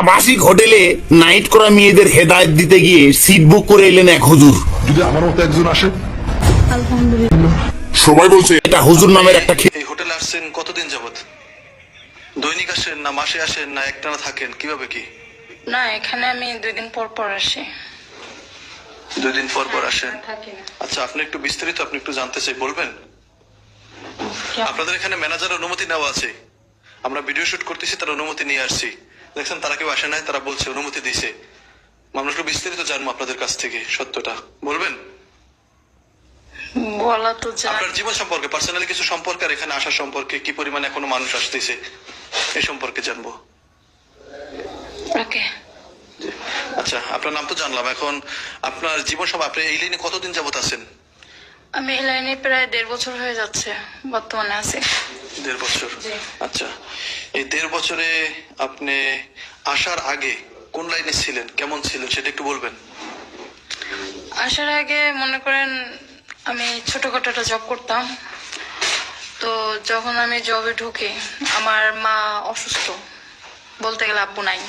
আবাসিক হোটেলে নাইট করা মেয়েদের হেদায়েত দিতে গিয়ে সিট বুক করে এলেন এক হুজুর। যদি আমার মতো একজন আসে? সবাই বলছে এটা হুজুর নামের একটা এই হোটেলে আসছেন কতদিন যাবত দৈনিক আসেন না মাসে আসেন না একটানা থাকেন? কীভাবে কি? না এখানে আমি দুই দিন পর পর আসি। দুই দিন পর পর আসেন? আচ্ছা আপনি একটু বিস্তারিত আপনি একটু জানতে চাই বলবেন? আপনাদের এখানে ম্যানেজার অনুমতি নেওয়া আছে। আমরা ভিডিও শুট করতেছি তার অনুমতি নিয়ে আসছি। দেখছেন তারা কেউ আসে নাই তারা বলছে অনুমতি দিছে আমরা একটু বিস্তারিত জানব আপনাদের কাছ থেকে সত্যটা। বলবেন? বলা তো যায় আপনার জীবন সম্পর্কে পার্সোনালি কিছু সম্পর্কে আর এখানে আসার সম্পর্কে কি পরিমাণে এখনও মানুষ আসতেছে এই সম্পর্কে জানব। ওকে। আচ্ছা আপনার নাম তো জানলাম এখন আপনার জীবন সময় আপনি এই লাইনে কতদিন যাবত আছেন? আমি এই লাইনে প্রায় দেড় বছর হয়ে যাচ্ছে বর্তমানে আছি। দেড় বছর। আচ্ছা এই দেড় বছরে আপনি আসার আগে কোন লাইনে ছিলেন? কেমন ছিলেন? সেটা একটু বলবেন। আসার আগে মনে করেন আমি ছোটখাটো একটা জব করতাম। তো যখন আমি জবে ঢুকি আমার মা অসুস্থ। বলতে গেলে আব্বু নাই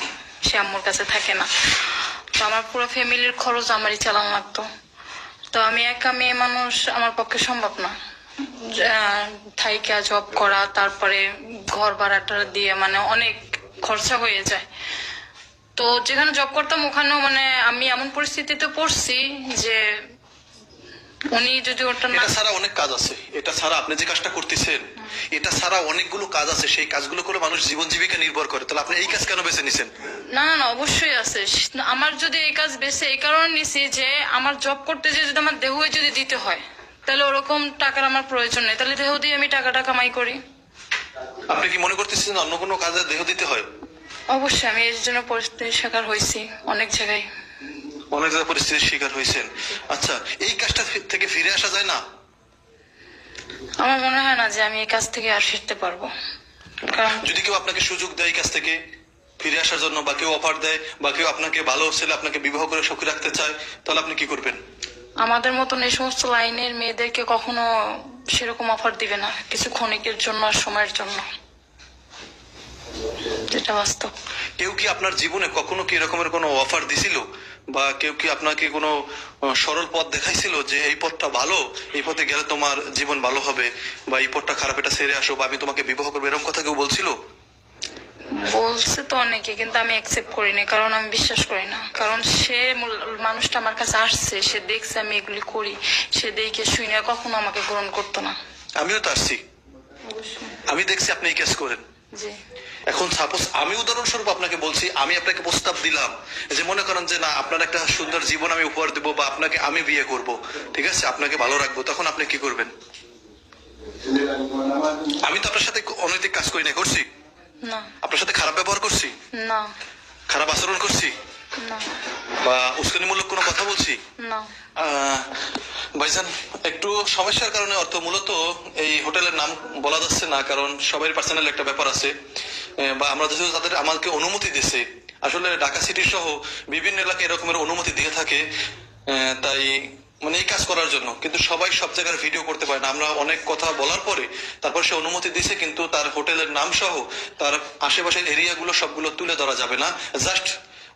সে আম্মুর কাছে থাকে না। তো আমার পুরো ফ্যামিলির খরচ আমারই চালানো লাগতো। তো আমি একা মেয়ে মানুষ আমার পক্ষে সম্ভব না। থাইকা জব করা তারপরে ঘর ভাড়াটা দিয়ে মানে অনেক খরচা হয়ে যায়। তো যেখানে জব করতাম ওখানেও মানে আমি এমন পরিস্থিতিতে পড়ছি যে উনি যদি ওটা না ছাড়া অনেক কাজ আছে। এটা ছাড়া আপনি যে কাজটা করতেছেন এটা ছাড়া অনেকগুলো কাজ আছে। সেই কাজগুলো করে মানুষ জীবন জীবিকা নির্ভর করে। তাহলে আপনি এই কাজ কেন বেছে নিছেন? না না অবশ্যই আছে। আমার যদি এই কাজ বেশি এই কারণে নিছি যে আমার জব করতে যে যদি আমার দেহ যদি দিতে হয় তাহলে ওরকম টাকার আমার প্রয়োজন নেই। তাহলে দেহ দিয়ে আমি টাকাটা কামাই করি। আপনি কি মনে করতেছেন অন্য কোনো কাজে দেহ দিতে হয়? অবশ্যই আমি এর জন্য পরিস্থিতির শিকার হয়েছি অনেক জায়গায়। অনেক জায়গায় পরিস্থিতির শিকার হয়েছেন। আচ্ছা এই কাজটা থেকে ফিরে আসা যায় না? আমার মনে হয় না যে আমি এই কাজ থেকে আর ফিরতে পারব। কারণ যদি কেউ আপনাকে সুযোগ দেয় এই কাজ থেকে ফিরে আসার জন্য বা কেউ অফার দেয় বা কেউ আপনাকে ভালো ছেলে আপনাকে বিবাহ করে সুখী রাখতে চায় তাহলে আপনি কি করবেন? আমাদের মতন এই সমস্ত লাইনের মেয়েদেরকে কখনো সেরকম অফার দিবে না, কিছু ক্ষণিকের জন্য আর সময়ের জন্য। যেটা বাস্তব। কেউ কি আপনার জীবনে কখনো কি এরকমের কোনো অফার দিছিল? বা কেউ কি আপনাকে কোনো সরল পথ দেখাইছিল যে এই পথটা ভালো, এই পথে গেলে তোমার জীবন ভালো হবে, বা এই পথটা খারাপ, এটা সেরে আসো, বা আমি তোমাকে বিবাহ করব, এরকম কথা কেউ বলছিল? বলছে তো অনেকে কিন্তু আমি অ্যাকসেপ্ট করিনি কারণ আমি বিশ্বাস করি না। কারণ সে মানুষটা আমার কাছে আসছে সে দেখছে আমি এগুলি করি সে দেখে শুই না কখনো আমাকে গ্রহণ করতো না। আমিও তো আসছি। আমি দেখছি আপনি এই কেস করেন। জি। এখন সাপোজ আমি উদাহরণস্বরূপ আপনাকে বলছি আমি আপনাকে প্রস্তাব দিলাম যে মনে করেন যে না আপনার একটা সুন্দর জীবন আমি উপহার দেবো বা আপনাকে আমি বিয়ে করব। ঠিক আছে? আপনাকে ভালো রাখব। তখন আপনি কি করবেন? আমি তো আপনার সাথে অনৈতিক কাজ করি না করছি। না। আপনার সাথে খারাপ ব্যবহার করছি? না। খারাপ আচরণ করছি? না। বা উস্কানিমূলক কোনো কথা বলছি? না। ভাইজান একটু সমস্যার কারণে অর্থ মূলত এই হোটেলের নাম বলা যাচ্ছে না কারণ সবাই পার্সোনাল একটা ব্যাপার আছে। বা আমরা যেহেতু তাদের আমাকে অনুমতি দিছে আসলে ঢাকা সিটি সহ বিভিন্ন এলাকায় এরকমের অনুমতি দিয়ে থাকে। তাই মানে এই কাজ করার জন্য। কিন্তু সবাই সব জায়গার ভিডিও করতে পারে না। আমরা অনেক কথা বলার পরে তারপর সে অনুমতি দিছে কিন্তু তার হোটেলের নাম সহ তার আশেপাশের এরিয়াগুলো সবগুলো তুলে ধরা যাবে না। জাস্ট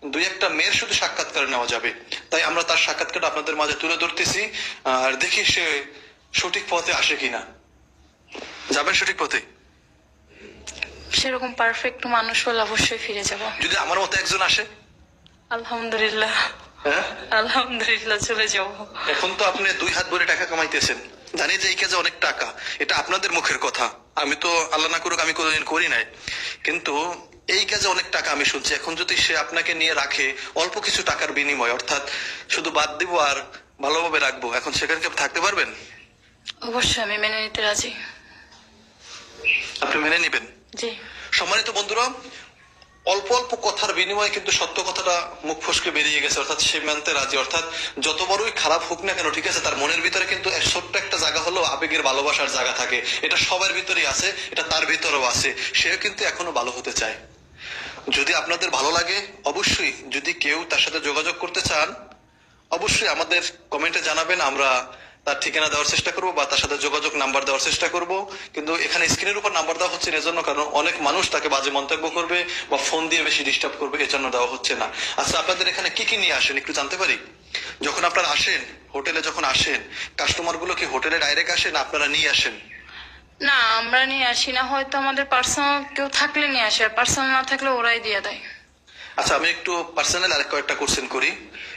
দুই একটা মেয়ের শুধু সাক্ষাৎকার নেওয়া যাবে। তাই আমরা তার সাক্ষাৎকার আপনাদের মাঝে তুলে ধরতেছি। আর দেখি সে সঠিক পথে আসে কিনা। যাবেন সঠিক পথে? সেরকম পারফেক্ট মানুষ হলে অবশ্যই ফিরে যাব। যদি আমার মতো একজন আসে? আলহামদুলিল্লাহ। আলহামদুলিল্লাহ চলে যাব এখন তো আপনি দুই হাত ভরে টাকা কামাইতেছেন। জানি যে এই কাজে অনেক টাকা এটা আপনাদের মুখের কথা। আমি তো আল্লাহ না করুক আমি কোনোদিন করি নাই। কিন্তু এই কাজে অনেক টাকা আমি শুনছি। এখন যদি সে আপনাকে নিয়ে রাখে অল্প কিছু টাকার বিনিময় অর্থাৎ শুধু বাদ দিব আর ভালোভাবে রাখব এখন সেখানে থাকতে পারবেন? অবশ্যই আমি মেনে নিতে রাজি। আপনি মেনে নেবেন? জি। সম্মানিত বন্ধুরা অল্প অল্প কথার বিনিময়ে কিন্তু সত্য কথাটা মুখ ফসকে বেরিয়ে গেছে, অর্থাৎ সে মানতে রাজি। অর্থাৎ যত বড়ই খারাপ হোক না কেন, ঠিক আছে, তার মনের ভিতরে কিন্তু ছোট্ট একটা জায়গা হলো আবেগের ভালোবাসার জায়গা থাকে। এটা সবার ভিতরেই আছে, এটা তার ভিতরেও আছে। সেও কিন্তু এখনও ভালো হতে চায়। যদি আপনাদের ভালো লাগে, অবশ্যই যদি কেউ তার সাথে যোগাযোগ করতে চান, অবশ্যই আমাদের কমেন্টে জানাবেন, আমরা তার ঠিকানা দেওয়ার চেষ্টা করব বা তার সাথে যোগাযোগ নাম্বার দেওয়ার চেষ্টা করব। কিন্তু এখানে স্ক্রিনের উপর নাম্বার দেওয়া হচ্ছে এজন্য কারণ অনেক মানুষ তাকে বাজে মন্তব্য করবে বা ফোন দিয়ে বেশি ডিস্টার্ব করবে এজন্য দেওয়া হচ্ছে না। আচ্ছা আপনাদের এখানে কি কি নিয়ে আসেন একটু জানতে পারি? যখন আপনারা আসেন হোটেলে যখন আসেন কাস্টমারগুলো কি হোটেলে ডাইরেক্ট আসেন আপনারা নিয়ে আসেন? না আমরা নিয়ে আসি না হয়তো আমাদের পার্সোনাল কেউ থাকলে নিয়ে আসে পার্সোনাল না থাকলে ওরাই দিয়ে দেয়। আচ্ছা আমি একটু পার্সোনাল আরেক কয়েকটা কোশ্চেন করি।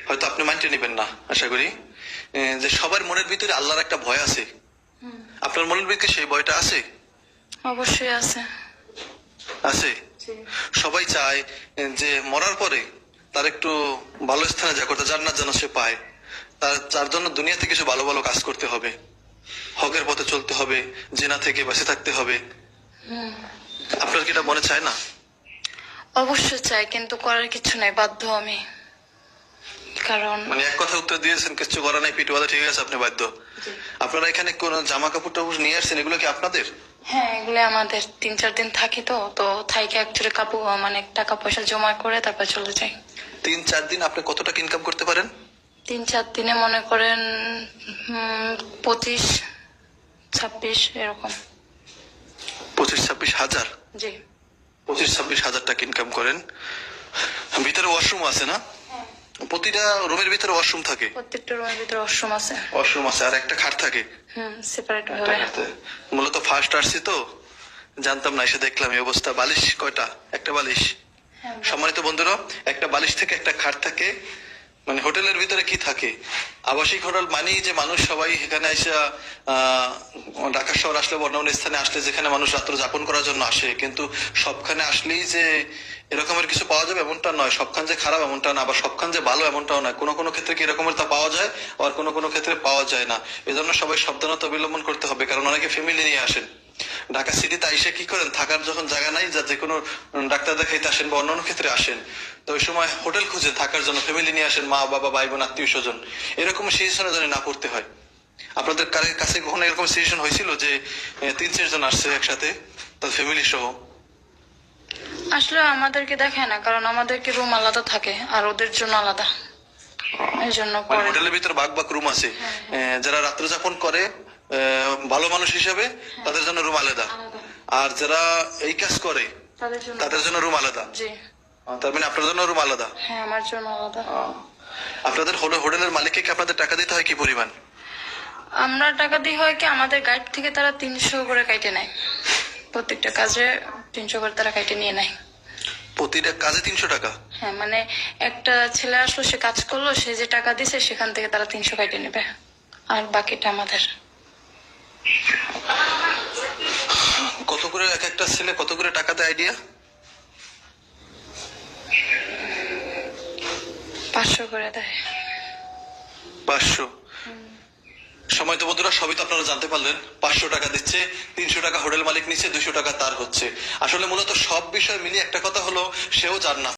হয়তো আপনি মাইন্ডে নেবেন না আশা করি। যে সবার মনের ভিতরে আল্লাহর একটা ভয় আছে। আপনার মনের ভিতরে সেই ভয়টা আছে? অবশ্যই আছে। আছে? সবাই চায় যে মরার পরে তার একটু ভালো স্থানে যা করতে জান্নাত যেন সে পায়। তার তার জন্য দুনিয়াতে কিছু ভালো ভালো কাজ করতে হবে। হকের পথে চলতে হবে জেনা থেকে বেঁচে থাকতে হবে। আপনার কি এটা মনে চায় না? অবশ্যই চাই কিন্তু করার কিছু নাই বাধ্য আমি। কারণ মানে এক কথা উত্তর দিয়েছেন কিছু করা নাই ঠিক আছে আপনি বাধ্য। আপনারা এখানে কোন জামা কাপড় টাপড় নিয়ে আসছেন এগুলো কি আপনাদের? হ্যাঁ এগুলো আমাদের তিন চার দিন থাকি তো তো থাইকে কাপড় মানে টাকা পয়সা জমা করে তারপর চলে যাই। তিন চার দিন আপনি কত টাকা ইনকাম করতে পারেন? তিন চার দিনে মনে করেন পঁচিশ ছাব্বিশ এরকম। পঁচিশ ছাব্বিশ হাজার? জি। পঁচিশ ছাব্বিশ হাজার টাকা ইনকাম করেন। ভিতরে ওয়াশরুম আছে না? প্রতিটা রুমের ভিতরে ওয়াশরুম থাকে? প্রত্যেকটা রুমের ভিতরে ওয়াশরুম আছে। ওয়াশরুম আছে আর একটা খাট থাকে? হুম সেপারেট ভাবে। মূলত ফার্স্ট আসছি তো জানতাম না এসে দেখলাম এই অবস্থা। বালিশ কয়টা? একটা বালিশ। হ্যাঁ, সম্মানিত বন্ধুরা একটা বালিশ থেকে একটা খাট থাকে মানে হোটেলের ভিতরে কি থাকে? আবাসিক হোটেল মানেই যে মানুষ সবাই এখানে এসে ঢাকা শহর আসলে বা স্থানে আসলে যেখানে মানুষ রাত্র যাপন করার জন্য আসে। কিন্তু সবখানে আসলেই যে এরকমের কিছু পাওয়া যাবে এমনটা নয়। সবখান যে খারাপ এমনটা না, আবার সবখান যে ভালো এমনটাও নয়। কোনো কোনো ক্ষেত্রে কি এরকমের তা পাওয়া যায় আর কোনো কোনো ক্ষেত্রে পাওয়া যায় না। এজন্য সবাই সাবধানতা অবলম্বন করতে হবে, কারণ অনেকে ফ্যামিলি নিয়ে আসেন। ঢাকা সিটিতে এসে কি করেন? থাকার যখন জায়গা নাই যা যে কোনো ডাক্তার দেখাইতে আসেন বা অন্যান্য ক্ষেত্রে আসেন। তো ওই সময় হোটেল খুঁজে থাকার জন্য ফ্যামিলি নিয়ে আসেন মা বাবা ভাই বোন আত্মীয় স্বজন। এরকম সিচুয়েশনে যেন না পড়তে হয় আপনাদের কাছে কখনো এরকম সিচুয়েশন হয়েছিল যে তিন চারজন আসছে একসাথে তার ফ্যামিলি সহ? আসলে আমাদেরকে দেখায় না কারণ আমাদেরকে রুম আলাদা থাকে আর ওদের জন্য আলাদা। এই জন্য মানে হোটেলের ভিতরে বাঘ বাঘ রুম আছে। যারা রাত্র যাপন করে ভালো মানুষ হিসেবে তাদের জন্য রুম আলাদা। আর যারা এই কাজ করে তাদের জন্য। রুম আলাদা। তার মানে আপনার জন্য রুম আলাদা? হ্যাঁ আমার জন্য আলাদা। আপনাদের হোটেল- হোটেলের মালিককে কি আপনাদের টাকা দিতে হয় কি পরিমাণ? আমরা টাকা দিই হয় কি আমাদের গাইড থেকে তারা তিনশো করে কাইটে নেয়। প্রত্যেকটা কাজে তিনশো করে তারা কাইটে নিয়ে নেয়। প্রতিটা কাজে তিনশো টাকা? হ্যাঁ মানে একটা ছেলে আসলো সে কাজ করল সে যে টাকা দিছে সেখান থেকে তারা তিনশো কাইটে নেবে। আর বাকিটা আমাদের কত করে এক একটা ছেলে কত করে টাকা দেয় আইডিয়া পাঁচশো করে দেয়। পাঁচশো। সময় তো বন্ধুরা সবই তো আপনারা জানতে পারলেন। পাঁচশো টাকা দিচ্ছে তিনশো টাকা হোটেল মালিক নিচ্ছে দুশো টাকা তার হচ্ছে। আসলে মূলত সব বিষয় মিলিয়ে একটা কথা হলো সেও জান্নাত